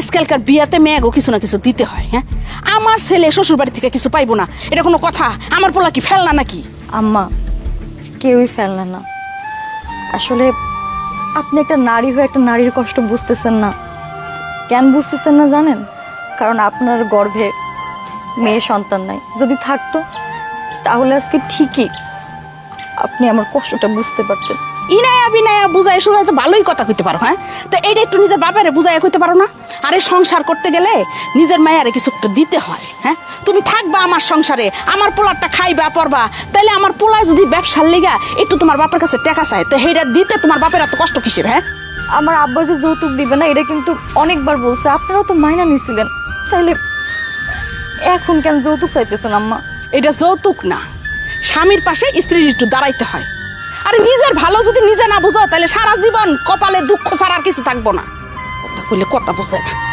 আজকালকার বিয়াতে মেয়েগো কিছু না কিছু দিতে হয় হ্যাঁ? আমার ছেলে শ্বশুর বাড়ি থেকে কিছু পাইবো না এটা কোনো কথা? আমার পোলা কি ফেলনা নাকি? আম্মা কেউই ফেলনা না। আসলে আপনি একটা নারী হয়ে একটা নারীর কষ্ট বুঝতেছেন না। কেন বুঝতেছেন না জানেন? কারণ আপনার গর্ভে মেয়ে সন্তান নাই। যদি থাকতো তাহলে আজকে ঠিকই আপনি আমার কষ্টটা বুঝতে পারতেন। ইনায়া বিনায়া বুঝাই শুধু ভালোই কথা কইতে পারো হ্যাঁ? তো এটা একটু নিজের বাপেরে বুঝাই কইতে পারো না? আরে সংসার করতে গেলে নিজের মায়ারে কিছু একটা দিতে হয় হ্যাঁ? তুমি থাকবা আমার সংসারে আমার পোলারটা খাইবা পরবা। তাইলে আমার পোলায় যদি ব্যবসার লেগা একটু তোমার বাপের কাছে টাকা চায় তো সেইটা দিতে তোমার বাপের এত কষ্ট কিসের হ্যাঁ? আমার আব্বা যে যৌতুক দিবে না এটা কিন্তু অনেকবার বলছে আপনারাও তো মাইনা নিছিলেন। তাইলে এখন কেন যৌতুক চাইতেছেন আম্মা? এটা যৌতুক না। স্বামীর পাশে স্ত্রীর একটু দাঁড়াইতে হয়। আর নিজের ভালো যদি নিজে না বুঝো তাহলে সারা জীবন কপালে দুঃখ ছাড়া আর কিছু থাকব না। কথা কইলে কথা বুঝে না